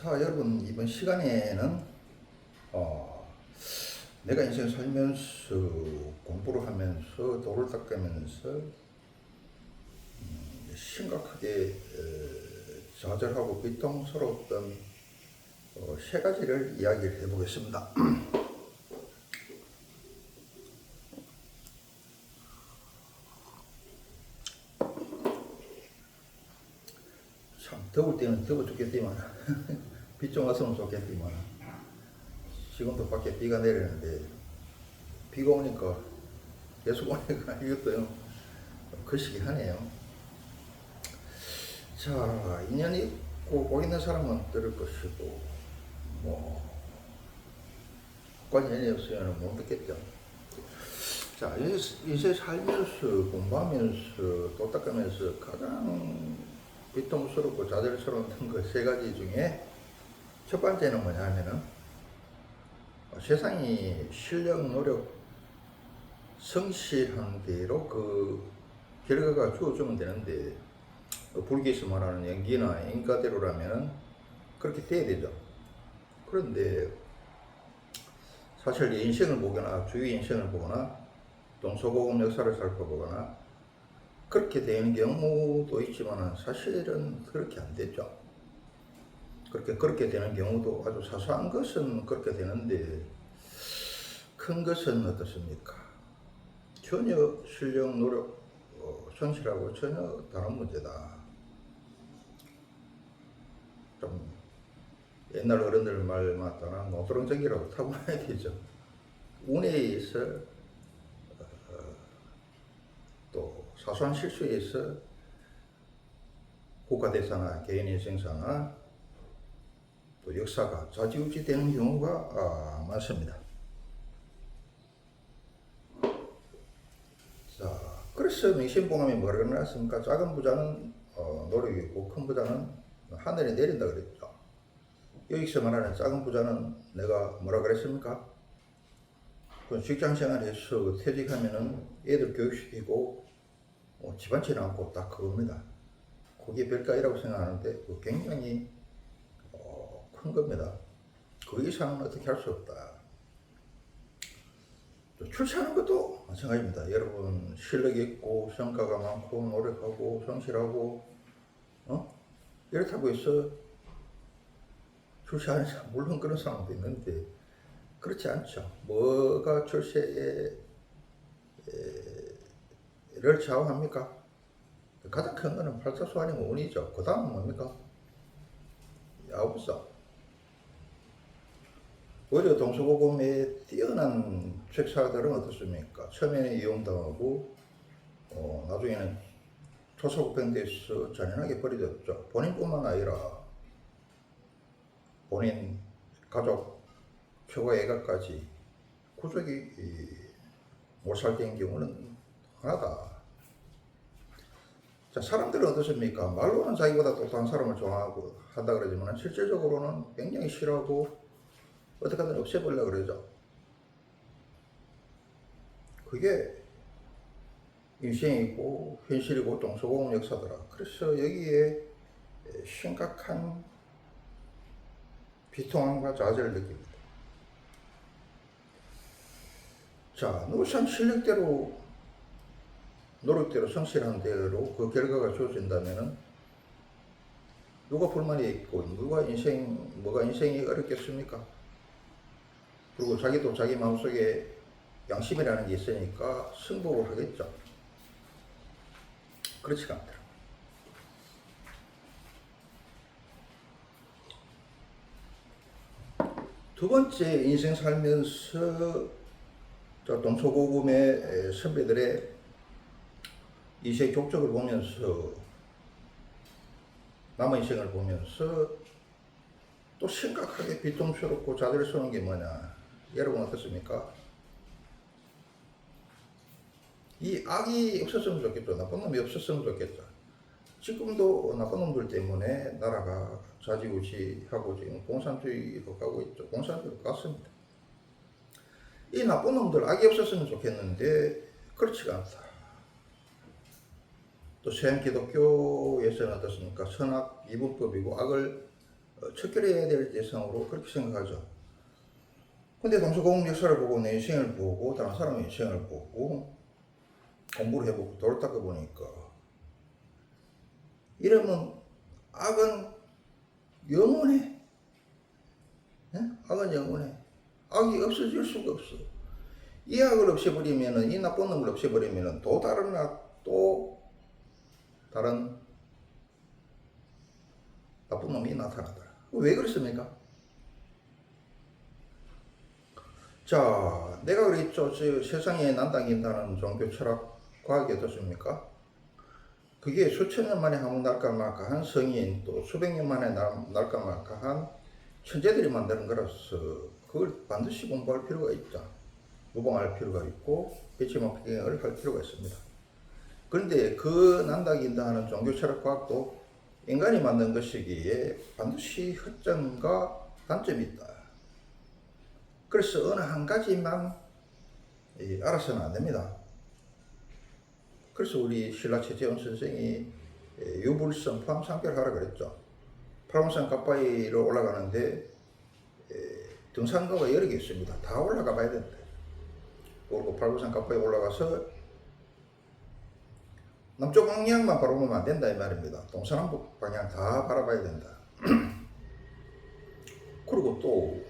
자, 여러분 이번 시간에는 어, 내가 인생 살면서 공부를 하면서 도를 닦으면서 음, 심각하게 어, 좌절하고 비통스러웠던 어, 세 가지를 이야기를 해보겠습니다. 참 더울 때는 더워 죽겠지만 비 좀 왔으면 좋겠지만 지금도 밖에 비가 내리는데 비가 오니까 계속 오니까 이것도 거시기 하네요. 자 인연이 있고 복 있는 사람은 들을 것이고 뭐 관연이 없으면 못 듣겠죠. 자 이제 살면서 공부하면서 또 닦으면서 가장 비통스럽고 좌절스러운 그세 가지 중에 첫 번째는 뭐냐 하면은 어, 세상이 실력, 노력, 성실한 대로 그 결과가 주어지면 되는데 그 불교에서 말하는 연기나 인가대로라면은 그렇게 돼야 되죠. 그런데 사실 인생을 보거나 주위 인생을 보거나 동서고금 역사를 살펴보거나 그렇게 되는 경우도 있지만 사실은 그렇게 안 되죠. 그렇게 그렇게 되는 경우도 아주 사소한 것은 그렇게 되는데 큰 것은 어떻습니까? 전혀 실력, 노력, 어, 성실하고 전혀 다른 문제다. 좀 옛날 어른들 말 맞다나 노드렁적이라고 타고나야 되죠. 운에 의해서 어, 또 사소한 실수에 의해서 국가대사나 개인 인생사나 또 역사가 좌지우지 되는 경우가 아, 많습니다. 자, 그래서 명심봉함이 뭐라 그러났습니까? 작은 부자는 어, 노력이 있고 큰 부자는 하늘에 내린다 그랬죠. 여기서 말하는 작은 부자는 내가 뭐라 그랬습니까? 그 직장 생활에서 퇴직하면은 애들 교육시키고 뭐 집안채 않고 딱 그겁니다. 그게 별가이라고 생각하는데 그 굉장히 어, 큰 겁니다. 그 이상은 어떻게 할 수 없다. 또 출세하는 것도 마찬가지입니다. 여러분 실력이 있고 성과가 많고 노력하고 성실하고 어 이렇다고 해서 출세하는 사람 물론 그런 사람도 있는데 그렇지 않죠. 뭐가 출세를 좌우합니까? 가장 큰 거는 팔자수 아니면 운이죠. 그 다음은 뭡니까? 야구사. 오히려 동서고금의 뛰어난 책사들은 어떻습니까? 처음에는 이용당하고 어, 나중에는 초소국pen대에서 잔인하게 버려졌죠. 본인뿐만 아니라 본인 가족 최고 애가까지 구족이 못살된 경우는 하나다. 자, 사람들은 어떻습니까? 말로는 자기보다 똑똑한 사람을 좋아하고 한다 그러지만 실질적으로는 굉장히 싫어하고 어떻게든 없애보려고 그러죠. 그게 인생이고 현실이고 동서고금 역사더라. 그래서 여기에 심각한 비통함과 좌절을 느낍니다. 자, 노상 실력대로 노력대로 성실한 대로 그 결과가 주어진다면은 누가 불만이 있고 누가 인생 뭐가 인생이 어렵겠습니까? 그리고 자기도 자기 마음속에 양심이라는 게 있으니까 승복을 하겠죠. 그렇지가 않더라. 두 번째 인생 살면서 저 동서고금의 선배들의 이세 족적을 보면서 남의 인생을 보면서 또 심각하게 비통스럽고 좌절스러운 게 뭐냐 여러분 어떻습니까? 이 악이 없었으면 좋겠죠 나쁜 놈이 없었으면 좋겠죠 지금도 나쁜 놈들 때문에 나라가 좌지우지하고 지금 공산주의로 가고 있죠 공산주의로 갔습니다 이 나쁜 놈들 악이 없었으면 좋겠는데 그렇지가 않다 또 서양 기독교에서는 어떻습니까? 선악 이분법이고 악을 어, 척결해야 될 대상으로 그렇게 생각하죠. 근데 동서고금 역사를 보고 내 인생을 보고 다른 사람의 인생을 보고 공부를 해보고 돌을 닦아 보니까 이러면 악은 영원해. 예? 악은 영원해. 악이 없어질 수가 없어. 이 악을 없애버리면은 이 나쁜 놈을 없애버리면은 또 다른 악, 또 다른 나쁜 놈이 나타나더라. 왜 그렇습니까? 자, 내가 그랬죠. 저 세상에 난당긴다는 종교 철학 과학이 어떻습니까? 그게 수천 년 만에 한번 날까 말까 한 성인 또 수백 년 만에 날- 날까 말까 한 천재들이 만드는 거라서 그걸 반드시 공부할 필요가 있다. 모방할 필요가 있고 배치마킹을 할 필요가 있습니다. 그런데 그 난다긴다 하는 종교 철학 과학도 인간이 만든 것이기에 반드시 허점과 단점이 있다. 그래서 어느 한 가지만 이, 알아서는 안 됩니다. 그래서 우리 신라 최재원 선생이 에, 유불성 포함 상별하라 그랬죠. 팔공산 가파이로 올라가는데 에, 등산로가 여러 개 있습니다. 다 올라가 봐야 된다. 그리고 팔공산 가파이 올라가서 남쪽 방향만 바라보면 안 된다 이 말입니다. 동서남북 방향 다 바라봐야 된다. 그리고 또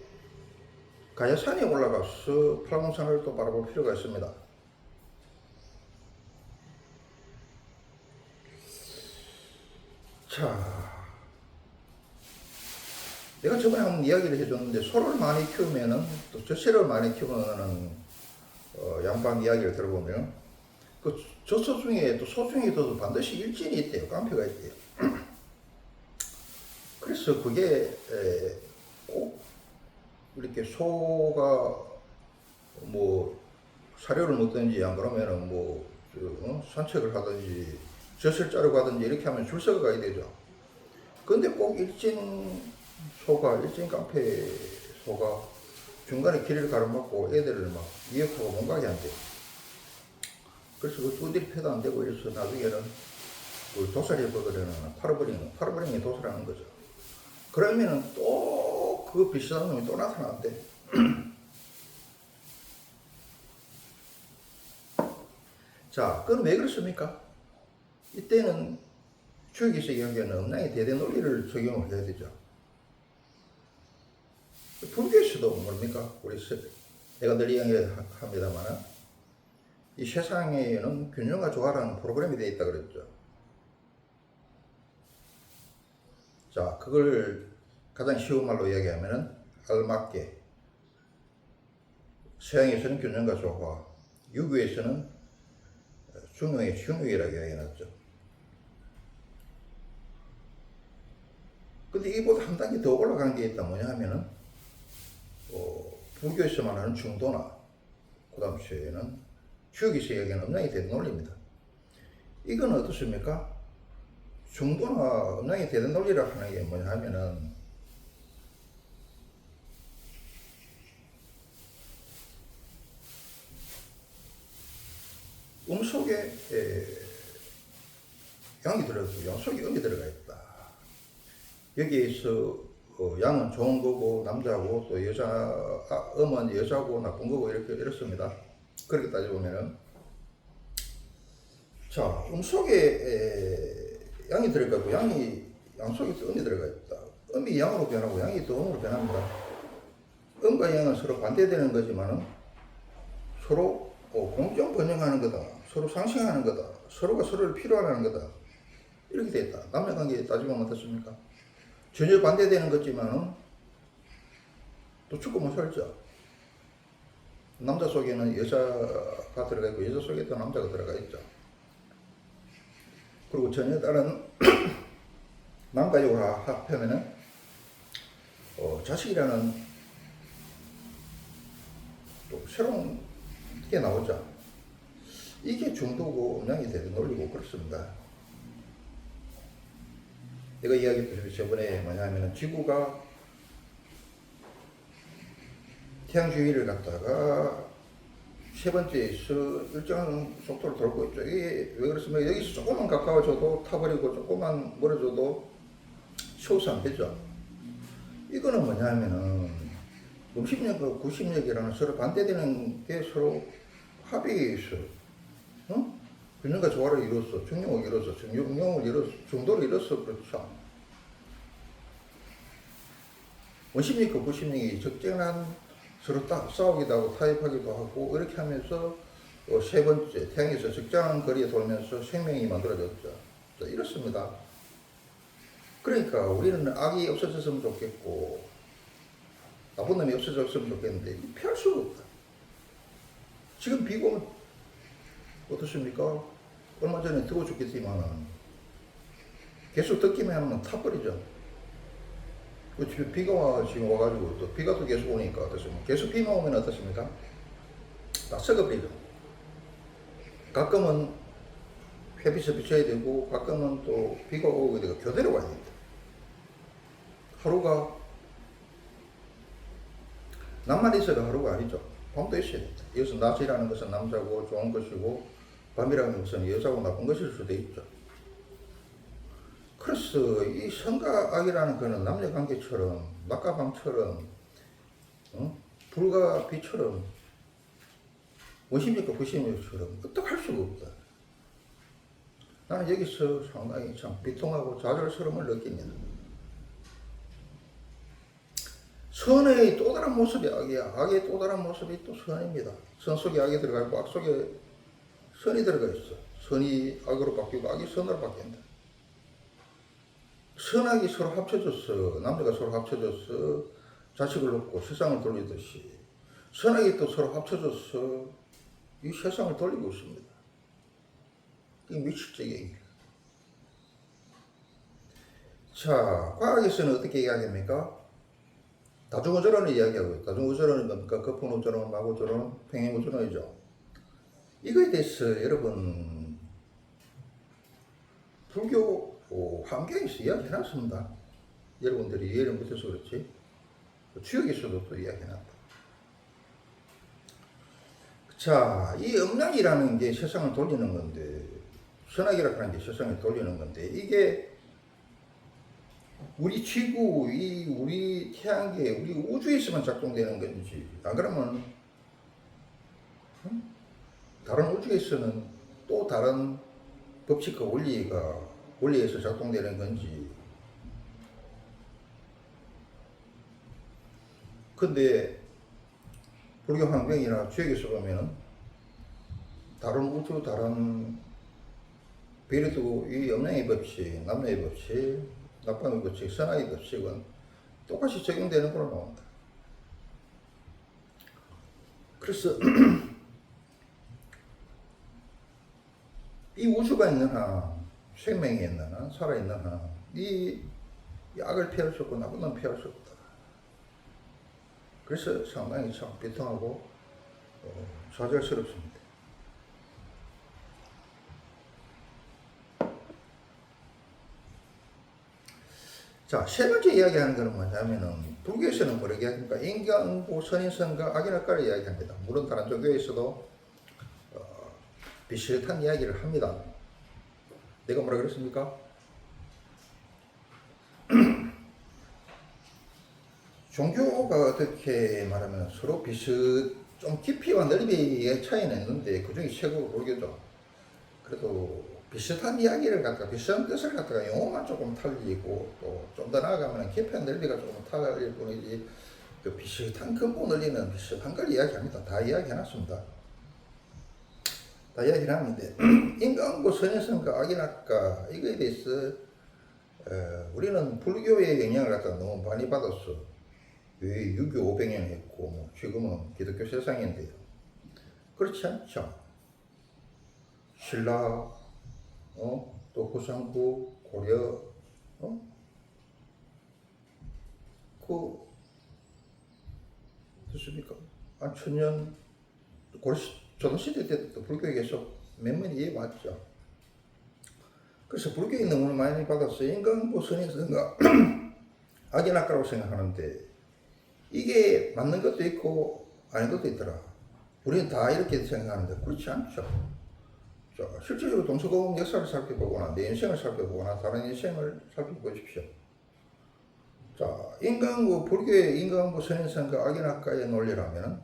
가야산에 올라가서 팔공산을 또 바라볼 필요가 있습니다. 자, 내가 저번에 한번 이야기를 해줬는데 소를 많이 키우면은 또 젖새를 많이 키우면은 어, 양반 이야기를 들어보면 그 젖소 중에 또 소 중에도 반드시 일진이 있대요. 깡패가 있대요. 그래서 그게 에, 꼭 이렇게 소가 뭐 사료를 먹든지 안 그러면은 뭐 저, 어? 산책을 하든지 젖을 자르고 하든지 이렇게 하면 줄 서가 가야 되죠. 근데 꼭 일진 소가 일진 깡패 소가 중간에 길을 가로막고 애들을 막 이역하고 못 가게 한대. 그래서 그 두들이 패도 안 되고 이래서 나중에는 그 도살해 버리는 팔아버리는 팔아버리는 게 도살하는 거죠. 그러면은 또 그 비슷한 놈이 또 나타나는데 자, 그럼 왜 그렇습니까? 이때는 추억에서 이야기하는 음란의 대대 논리를 적용을 해야 되죠. 불교에서도 뭡니까? 우리 세- 내가 늘 이야기합니다만 이 세상에는 균형과 조화라는 프로그램이 되어 있다 그랬죠. 자, 그걸 가장 쉬운 말로 이야기하면은 알맞게 서양에서는 균형과 조화, 유교에서는 중용의 중용이라고 이야기해놨죠. 근데 이보다 한 단계 더 올라간 게 있다 뭐냐 하면은 어, 불교에서만 하는 중도나 그 다음에는 주역에서 이야기하는 음양이 대등 논리입니다. 이건 어떻습니까? 중도나 음양이 대등 논리라 하는 게 뭐냐 하면은 음 속에 에, 양이 들어있고 양 속에 음이 들어가 있다. 여기에서 어, 양은 좋은 거고 남자고 또 여자 아, 음은 여자고 나쁜 거고 이렇게 이렇습니다. 그렇게 따져보면은 자, 음 속에 에, 양이 들어가 있고 양이 양 속에 또 음이 들어가 있다. 음이 양으로 변하고 양이 또 음으로 변합니다. 음과 양은 서로 반대되는 거지만은 서로 어, 공정 번영하는 거다. 서로 상승하는 거다. 서로가 서로를 필요하는 거다. 이렇게 돼 있다. 남녀 관계에 따지면 어떻습니까? 전혀 반대되는 거지만은 또 죽고 못 살죠. 남자 속에는 여자가 들어가 있고 여자 속에 또 남자가 들어가 있죠. 그리고 전혀 다른 남과 여가 합하면은 어, 자식이라는 또 새로운 게 나오죠. 이게 중도고 음양이 되는 논리고 그렇습니다. 내가 이야기했듯이 저번에 뭐냐면은 지구가 태양 주위를 갖다가 세 번째에서 일정한 속도로 돌고 있죠. 이게 왜 그렇습니까? 여기서 조금만 가까워져도 타버리고 조금만 멀어져도 치워서 안 되죠. 이거는 뭐냐면은 음식력과 구식력이라는 서로 반대되는 게 서로 합의에 있어. 어? 균형과 조화를 이뤘어. 중용을 이뤘어. 중용을 이뤘어. 중도를 이뤘어. 그렇죠. 원심력과 구심력이 적정한 서로 딱 싸우기도 하고 타협하기도 하고 이렇게 하면서 어, 세 번째 태양에서 적정한 거리에 돌면서 생명이 만들어졌죠. 자, 이렇습니다. 그러니까 우리는 악이 없어졌으면 좋겠고 나쁜 놈이 없어졌으면 좋겠는데 피할 수가 없다. 지금 비가 어떻습니까? 얼마 전에 더워 죽겠지만은 계속 듣기만 하면 타버리죠. 그 지금 비가 와 지금 와가지고 또 비가 또 계속 오니까 어떻습니까? 계속 비만 오면 어떻습니까? 다 썩어버리죠. 가끔은 햇빛에 비춰야 되고 가끔은 또 비가 오게 되고 교대로 와야 됩니다. 하루가 남만 있어도 하루가 아니죠. 밤도 있어야 된다. 여기서 낮이라는 것은 남자고 좋은 것이고 밤이라는 것은 여자고 나쁜 것일 수도 있죠. 그래서 이 선과 악이라는 것은 남녀 관계처럼 낮과 밤처럼 어? 불과 빛처럼 원심력과 부심력처럼 어떻게 할 수가 없다. 나는 여기서 상당히 참 비통하고 좌절스러움을 느낍니다. 선의 또 다른 모습이 악이야. 악의 또 다른 모습이 또 선입니다. 선 속에 악이 들어가 있고 악 속에 선이 들어가 있어. 선이 악으로 바뀌고 악이 선으로 바뀐다. 선악이 서로 합쳐졌어. 남녀가 서로 합쳐졌어. 자식을 얻고 세상을 돌리듯이 선악이 또 서로 합쳐져서 이 세상을 돌리고 있습니다. 이게 미칠적인 자, 과학에서는 어떻게 이야기합니까? 다중우주론을 이야기하고 있다. 다중우주론은 뭡니까? 거품우주론, 마구주론, 평행우주론이죠. 이거에 대해서 여러분 불교 어, 환경에서 이야기해놨습니다. 여러분들이 이해를 못해서 그렇지. 주역에서도 또 이야기해놨다. 자, 이 음량이라는 게 세상을 돌리는 건데, 선악이라고 하는 게 세상을 돌리는 건데, 이게 우리 지구, 이 우리 태양계, 우리 우주에서만 작동되는 건지, 안 그러면 응? 다른 우주에서는 또 다른 법칙과 원리가 원리에서 작동되는 건지. 근데 불교 환경이나 주역에서 보면은 다른 우주, 다른 비례도 이 음양의 법칙, 남녀의 법칙, 나쁨의 법칙, 선악의 법칙은 똑같이 적용되는 걸로 나온다. 그래서 이 우주가 있는 한, 생명이 있는 한, 살아있는 한, 이, 이 악을 피할 수 없고 나쁜 놈 피할 수 없다. 그래서 상당히 참 비통하고 어, 좌절스럽습니다. 자, 세 번째 이야기하는 것은 뭐냐면은, 불교에서는 뭐라고 이야기합니까? 인간 고 선인선과 악인학과를 이야기합니다. 물론 다른 종교에서도 어, 비슷한 이야기를 합니다. 내가 뭐라 그랬습니까? 종교가 어떻게 말하면 서로 비슷, 좀 깊이와 넓이의 차이는 있는데 그 중에 최고 불교죠. 그래도 비슷한 이야기를 갖다가 비슷한 뜻을 갖다가 용어만 조금 틀리고 또 좀 더 나아가면 깊이와 넓이가 조금 틀릴 뿐이지 그 비슷한 근본 원리는 비슷한 걸 이야기합니다. 다 이야기해놨습니다. 다 이야기를 하는데 인간고 선인성과 악인학과 이거에 대해서 어, 우리는 불교의 영향을 갖다 너무 많이 받았어. 왜 유교 500년 했고 뭐 지금은 기독교 세상인데요. 그렇지 않죠. 신라, 어, 또 후상부, 고려, 어, 그 됐습니까? 한 천년 고려 조선시대 때도 불교에 계속 몇몇 이해 왔죠. 그래서 불교에 너무 많이 받아서 인간 보선에서가 악인학과라고 생각하는데 이게 맞는 것도 있고 아닌 것도 있더라. 우리는 다 이렇게 생각하는데 그렇지 않죠. 자, 실질적으로 동서고금 역사를 살펴보거나 내 인생을 살펴보거나 다른 인생을 살펴보십시오. 자, 인간부, 불교의 인간부 선인선과 악인학과의 논리라면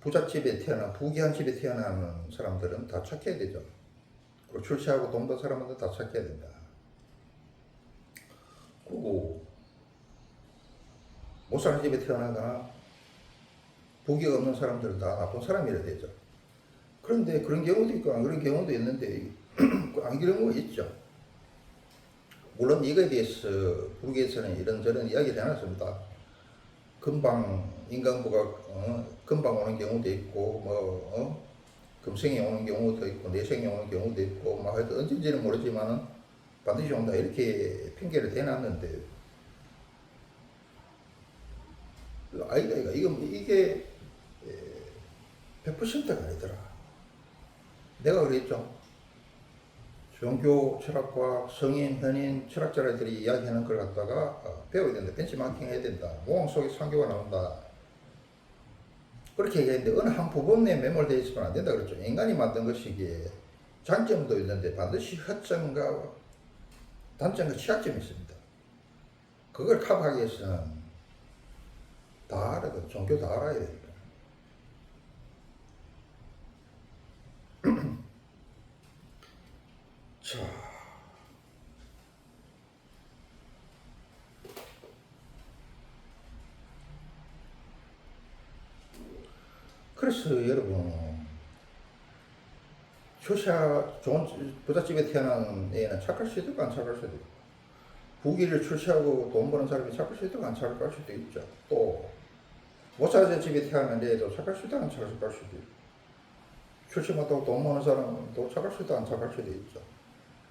부잣집에 태어난, 부귀한 집에 태어나는 사람들은 다 착해야 되죠. 그리고 출세하고 돈 번 사람들은 다 착해야 된다. 그리고 못 사는 집에 태어나거나 부귀가 없는 사람들은 다 나쁜 사람이라 되죠. 그런데 그런 경우도 있고 안 그런 경우도 있는데 안 그런 경우가 있죠. 물론 이거에 대해서 불교에서는 이런저런 이야기를 해놨습니다. 금방 인간부가 어, 금방 오는 경우도 있고 뭐 어? 금생에 오는 경우도 있고 내생에 오는 경우도 있고 뭐 하여튼 언제인지는 모르지만은 반드시 온다 이렇게 핑계를 대놨는데 아니다 이거 이거 이게 100%가 아니더라. 내가 그랬죠. 종교 철학과 성인, 현인, 철학자들이 이야기하는 걸 갖다가 어, 배워야 된다. 벤치마킹 해야 된다. 모험 속에 상교가 나온다. 그렇게 얘기했는데 어느 한 부분에 매몰되어 있으면 안 된다 그랬죠. 인간이 만든 것이기에 장점도 있는데 반드시 허점과 단점과 취약점이 있습니다. 그걸 커버하기 위해서는 다 알아야 돼. 종교 다 알아야 됩니다. 자. 그래서 여러분, 효샤 좋은 부잣집에 태어난 애는 착할 수도 있고 안 착할 수도 있고, 부기를 출세하고 돈 버는 사람이 착할 수도 있고 안 착할 수도 있죠. 또, 모사자 집에 태어난 애도 착할 수도 있고 안 착할 수도 있고, 출세 못하고 돈 버는 사람도 착할 수도 있고 안 착할 수도 있죠.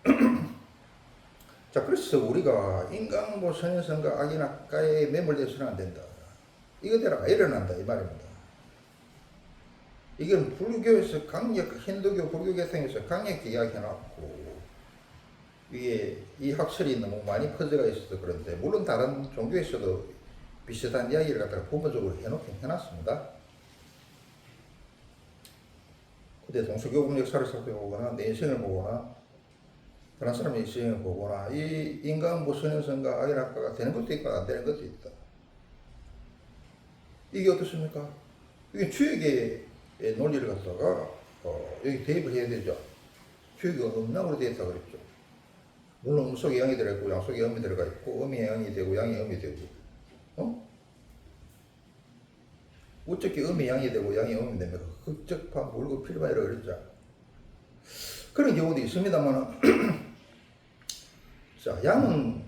자, 그래서 우리가 인간보 선인성과 악인학과에 매몰돼서는 안 된다. 이거대로 일어난다 이 말입니다. 이건 불교에서 강력, 힌두교 불교 계통에서 강력히 이야기해놨고 이게 이 학설이 너무 많이 퍼져가 있어서 그런데 물론 다른 종교에서도 비슷한 이야기를 갖다가 부분적으로 해놓긴 해놨습니다. 근데 동서교국 역사를 살펴보거나 내 인생을 보거나 그런 사람의 인생을 보거나 이 인간 무선인성과 악인학과가 되는 것도 있고 안 되는 것도 있다. 이게 어떻습니까? 이게 주역의 논리를 갖다가 어, 여기 대입을 해야 되죠. 주역이 음락으로 되어 있다 그랬죠. 물론 음속에 영이 들어있고 양속에 음이 들어가 있고 음이 영이 되고 양이 음이 되고 어? 어떻게 음이 양이 되고 양이 음이 됩니까? 극적파 물고 필바 이라 그랬죠. 그런 경우도 있습니다만 자 양은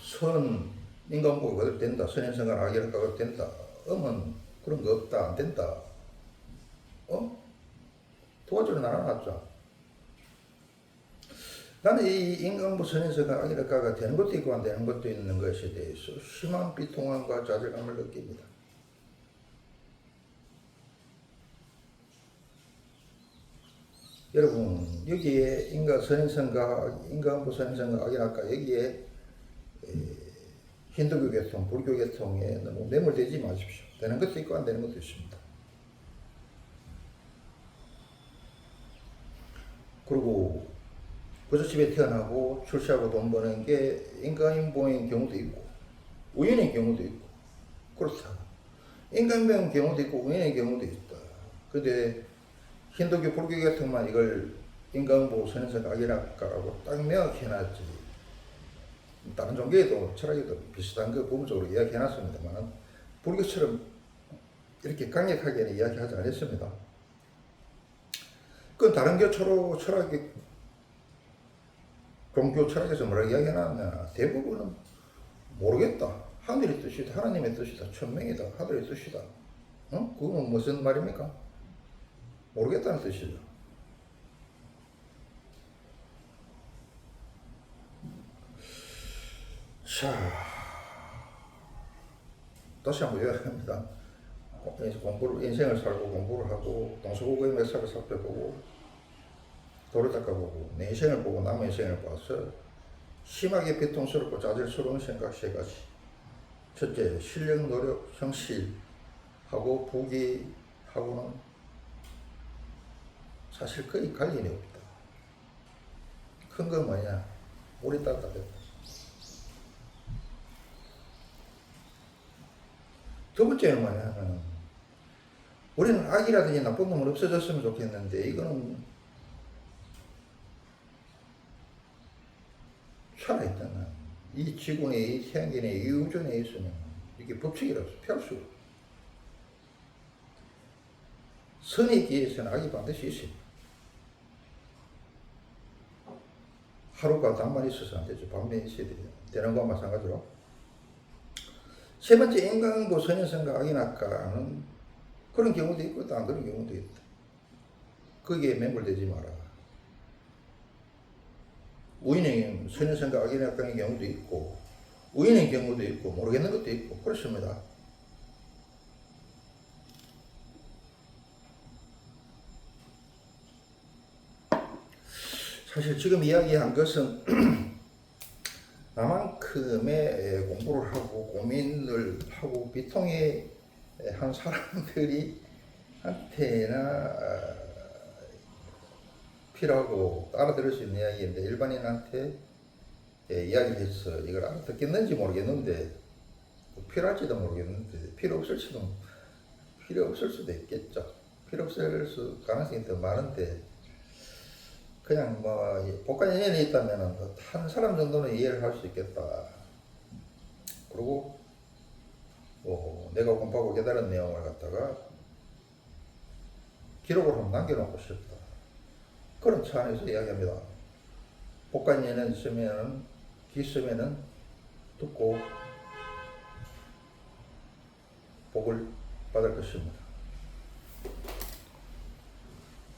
선 그대로 된다. 선인성간 악이랄까 그대로 된다. 음은 그런 거 없다. 안 된다. 어? 두 가지로 나눠놨죠. 나는 이 인간부 선인성간 악이랄까가 되는 것도 있고 안 되는 것도 있는 것에 대해서 심한 비통함과 좌절감을 느낍니다. 여러분 여기에 인간 선인성과 인간부 선인성과 악인학과 여기에 에, 힌두교 계통, 불교 계통에 너무 매몰되지 마십시오. 되는 것도 있고 안 되는 것도 있습니다. 그리고 부잣집에 태어나고 출세하고 돈 버는 게 인간인보인 경우도 있고 우연의 경우도 있고 그렇다. 인간병 경우도 있고 우연의 경우도 있다. 근데 힌두교 불교 계통만 이걸 인간보 선에서 악이라고 딱 명확히 해놨지. 다른 종교에도 철학에도 비슷한 거 부분적으로 이야기해놨습니다만 불교처럼 이렇게 강력하게는 이야기하지 않았습니다. 그 다른 교처로 철학이 종교 철학에서 뭐라고 이야기해놨냐 대부분은 모르겠다. 하늘의 뜻이다. 하나님의 뜻이다. 천명이다. 하늘의 뜻이다. 어? 그건 무슨 말입니까? 모르겠다는 뜻이죠. 자, 다시 한번 이야기합니다. 공부를, 인생을 살고 공부를 하고 동서고의 역사를 살펴보고 도를 닦아보고 내 인생을 보고 남의 인생을 봐서 심하게 비통스럽고 자질스러운 생각 세 가지. 첫째, 실력, 노력, 성실하고 부귀하고는 사실 거의 관련이 없다. 큰거 뭐냐? 우리 따뜻했다. 두 번째는 뭐냐면 우리는 악이라든지 나쁜 놈은 없어졌으면 좋겠는데 이거는 살아있잖아. 이 지구내, 이 태양계내, 이 우주에 있으면 이게 법칙이라서 피할 수가 없어. 선의 기에서는 악이 반드시 있어요. 하루가 당만 있어서 안 되죠. 밤에 있어야 돼요. 되는 것과 마찬가지로. 세 번째, 인간고 선인성과 악이 낙가는 그런 경우도 있고 또 안 그런 경우도 있다. 거기에 매몰되지 마라. 우인의 선인성과 악이 낙가의 경우도 있고 우인의 경우도 있고 모르겠는 것도 있고 그렇습니다. 사실 지금 이야기한 것은 나만큼의 공부를 하고 고민을 하고 비통해 한 사람들이 한테나 아, 필요하고 알아들을 수 있는 이야기인데 일반인한테 예, 이야기를 해서 이걸 알아듣겠는지 모르겠는데 필요할지도 모르겠는데 필요 없을지도 필요 없을 수도 있겠죠. 필요 없을 수 가능성이 더 많은데 그냥 뭐 복간 연연이 있다면 한 사람 정도는 이해를 할 수 있겠다. 그리고 뭐 내가 공부하고 깨달은 내용을 갖다가 기록을 한번 남겨놓고 싶다. 그런 차원에서 이야기합니다. 복간 연연 있으면은 기 있으면은 듣고 복을 받을 것입니다.